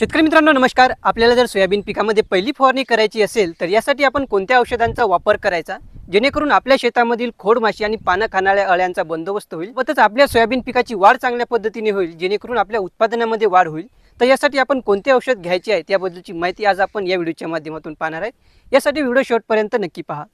शेतकरी मित्रांनो नमस्कार. आपल्याला जर सोयाबीन पिकामध्ये पहिली फवारणी करायची असेल तर यासाठी आपण कोणत्या औषधांचा वापर करायचा? जेणेकरून आपल्या शेतामधील खोड माशी आणि पानं खाणाऱ्या अळ्यांचा बंदोबस्त होईल व तसंच आपल्या सोयाबीन पिकाची वाढ चांगल्या पद्धतीने होईल जेणेकरून आपल्या उत्पादनामध्ये वाढ होईल. तर यासाठी आपण कोणते औषध घ्यायचे आहे त्याबद्दलची माहिती आज आपण या व्हिडिओच्या माध्यमातून पाहणार आहेत यासाठी व्हिडिओ शेवटपर्यंत नक्की पहा.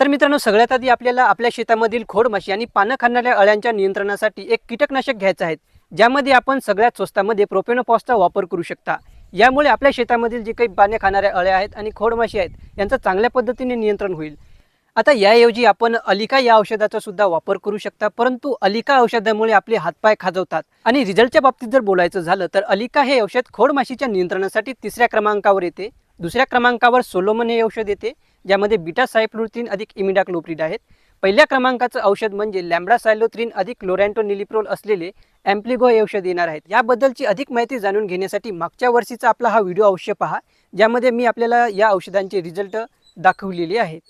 तर मित्रांनो सगळ्यात आधी आपल्याला आपल्या शेतामधील खोड माशी आणि पानं खाणाऱ्या अळ्यांच्या नियंत्रणासाठी एक कीटकनाशक घ्यायचं आहे. ज्यामध्ये आपण सगळ्यात स्वस्तामध्ये प्रोपेनोपॉसचा वापर करू शकता. यामुळे आपल्या शेतामधील जे काही पाने खाणाऱ्या अळ्या आहेत आणि खोडमाशी आहेत यांचं चांगल्या पद्धतीने नियंत्रण होईल. आता याऐवजी आपण अलिका या औषधाचा सुद्धा वापर करू शकता परंतु अलिका औषधामुळे आपले हातपाय खाजवतात. आणि रिझल्टच्या बाबतीत जर बोलायचं झालं तर अलिका हे औषध खोडमाशीच्या नियंत्रणासाठी तिसऱ्या क्रमांकावर येते. दुसऱ्या क्रमांकावर सोलोमन हे औषध येते. ज्यामध्ये बीटा सायफ्लोथ्रीन अधिक इमिडाक्लोप्रिड आहेत. पहिल्या क्रमांकाचं औषध म्हणजे लॅम्बडा सायलोथ्रीन अधिक क्लोरॅन्टो निलिप्रोल असलेले ॲम्प्लिगो हे औषध येणार आहेत. याबद्दलची अधिक माहिती जाणून घेण्यासाठी मागच्या वर्षीचा आपला हा व्हिडिओ अवश्य पहा ज्यामध्ये मी आपल्याला या औषधांचे रिझल्ट दाखवलेले आहेत.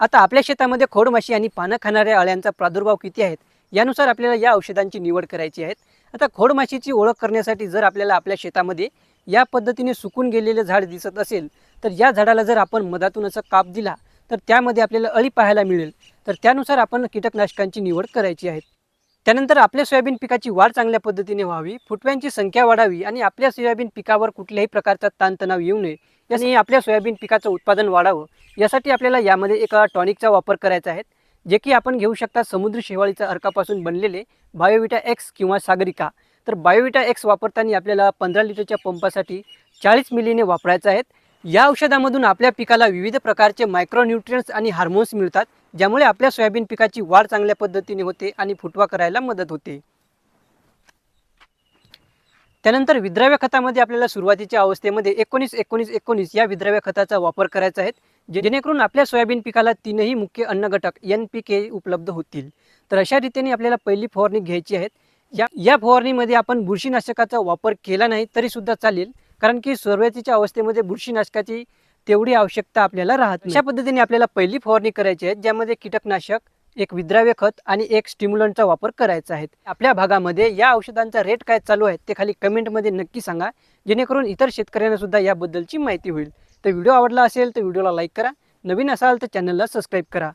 आता आपल्या शेतामध्ये खोडमाशी आणि पानं खाणाऱ्या अळ्यांचा प्रादुर्भाव किती आहेत यानुसार आपल्याला या औषधांची निवड करायची आहेत आता खोडमाशीची ओळख करण्यासाठी जर आपल्याला आपल्या शेतामध्ये या पद्धतीने सुकून गेलेले झाड दिसत असेल तर या झाडाला जर आपण मधातून असं काप दिला तर त्यामध्ये आपल्याला अळी पाहायला मिळेल. तर त्यानुसार आपण कीटकनाशकांची निवड करायची आहे. त्यानंतर आपल्या सोयाबीन पिकाची वाढ चांगल्या पद्धतीने व्हावी फुटव्यांची संख्या वाढावी आणि आपल्या सोयाबीन पिकावर कुठल्याही प्रकारचा ताणतणाव येऊ नये. यासाठी आपल्या सोयाबीन पिकाचं उत्पादन वाढावं. यासाठी आपल्याला यामध्ये एका टॉनिकचा वापर करायचा आहे जे की आपण घेऊ शकता समुद्र शेवाळीच्या अर्कापासून बनलेले बायोविटा एक्स किंवा सागरिका. तर बायोविटा एक्स वापरताना आपल्याला पंधरा लिटरच्या पंपासाठी चाळीस मिलीने वापरायचं आहेत या औषधामधून आपल्या पिकाला विविध प्रकारचे मायक्रोन्यूट्रियन्स आणि हार्मोन्स मिळतात ज्यामुळे आपल्या सोयाबीन पिकाची वाढ चांगल्या पद्धतीने होते आणि फुटवा करायला मदत होते. त्यानंतर विद्राव्य खतामध्ये आपल्याला सुरुवातीच्या अवस्थेमध्ये एकोणीस एकोणीस एकोणीस या विद्राव्य खताचा वापर करायचा आहे जे- जेणेकरून आपल्या सोयाबीन पिकाला तीनही मुख्य अन्न घटक एन पी के उपलब्ध होतील. तर अशा रीतीने आपल्याला पहिली फवारणी घ्यायची आहे. या या फवारणीमध्ये आपण बुरशीनाशकाचा वापर केला नाही तरीसुद्धा चालेल. कारण की सुरुवातीच्या अवस्थेमध्ये बुरशीनाशकाची तेवढी आवश्यकता आपल्याला राहत अशा पद्धतीने आपल्याला पहिली फवारणी करायची आहे ज्यामध्ये कीटकनाशक एक विद्राव्य खत आणि एक स्टिम्युलंटचा वापर करायचा आहे. आपल्या भागामध्ये या औषधांचा रेट काय चालू आहे ते खाली कमेंटमध्ये नक्की सांगा. जेणेकरून इतर शेतकऱ्यांना सुद्धा याबद्दलची माहिती होईल. तर व्हिडिओ आवडला असेल तर व्हिडिओला लाईक करा. नवीन असाल तर चॅनलला सबस्क्राईब करा.